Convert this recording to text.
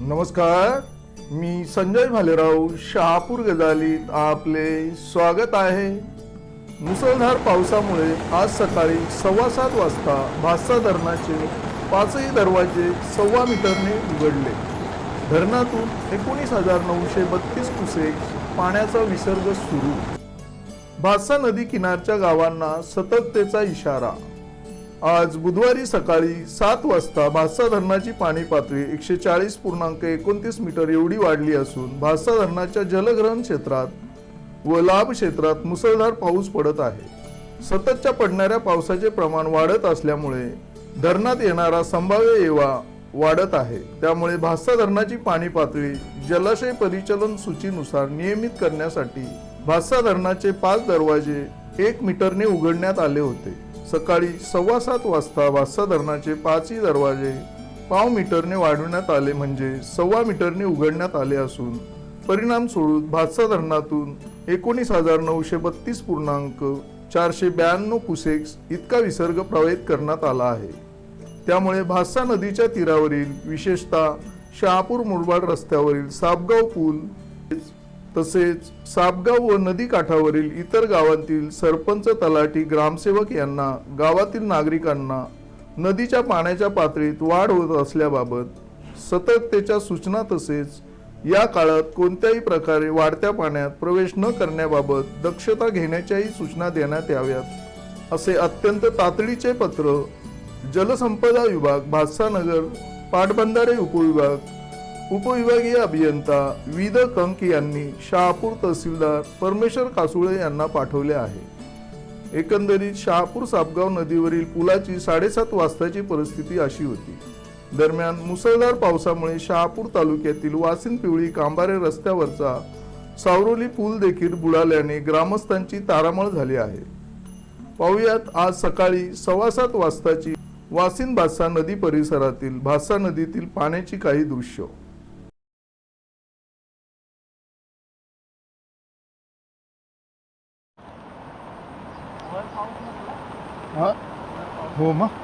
नमस्कार मी संजय भालेराव शहापूर गजालीत आपले स्वागत आहे. मुसळधार पावसामुळे आज सकाळी सव्वा सात वाजता भासा धरणाचे पाचही दरवाजे सव्वा मीटरने उघडले. धरणातून एकोणीस हजार नऊशे बत्तीस कुसेक पाण्याचा विसर्ग सुरू. भासा नदी किनारच्या गावांना सतर्कतेचा इशारा आज बुधवारी सकाळी सात वाजता भासा धरणाची पाणी पातळी एकशे चाळीस पूर्णांक एकोणतीस मीटर एवढी वाढली असून भासा धरणाच्या जलग्रहण क्षेत्रात व लाभ क्षेत्रात मुसळधार पाऊस पडत आहे. सततच्या पडणाऱ्या पावसाचे प्रमाण वाढत असल्यामुळे धरणात येणारा संभाव्य येवा वाढत आहे. त्यामुळे भासा धरणाची पाणी पातळी जलाशय परिचलन सूचीनुसार नियमित करण्यासाठी भासा धरणाचे पाच दरवाजे एक मीटरने उघडण्यात आले होते. सकाळी सव्वा सात वाजता भासा धरणाचे पाचही दरवाजे पाव मीटरने वाढवण्यात आले म्हणजे सव्वा मीटरने उघडण्यात आले असून परिणाम सोडून भातसा धरणातून एकोणीस हजार नऊशे बत्तीस पूर्णांक चारशे ब्याण्णव कुसेक्स इतका विसर्ग प्रवाहित करण्यात आला आहे. त्यामुळे भातसा नदीच्या तीरावरील विशेषतः शहापूर मुरबाड रस्त्यावरील सापगाव पूल तसेच सापगाव व नदी काठावरील इतर गावांतील सरपंच तलाठी ग्रामसेवक यांना गावातील नागरिकांना नदीच्या पाण्याच्या पातळीत वाढ होत असल्याबाबत सतर्कतेच्या सूचना तसेच या काळात कोणत्याही प्रकारे वाढत्या पाण्यात प्रवेश न करण्याबाबत दक्षता घेण्याच्याही सूचना देण्यात याव्यात असे अत्यंत तातडीचे पत्र जलसंपदा विभाग भातसानगर पाटबंधारे उपविभाग उपविभागीय अभियंता विद कंक यांनी शहापूर तहसीलदार परमेश्वर कासुळे यांना पाठवले आहे. एकंदरीत शहापूर सापगाव नदीवरील पुलाची साडेसात वाजताची परिस्थिती अशी होती. दरम्यान मुसळधार पावसामुळे शहापूर तालुक्यातील वासिन पिवळी कांबारे रस्त्यावरचा सावरोली पूल देखील बुडाल्याने ग्रामस्थांची तारामळ झाली आहे. पाहुयात आज सकाळी सव्वा सात वाजताची वासिन भासा नदी परिसरातील भासा नदीतील पाण्याची काही दृश्य. 啊，我吗。好，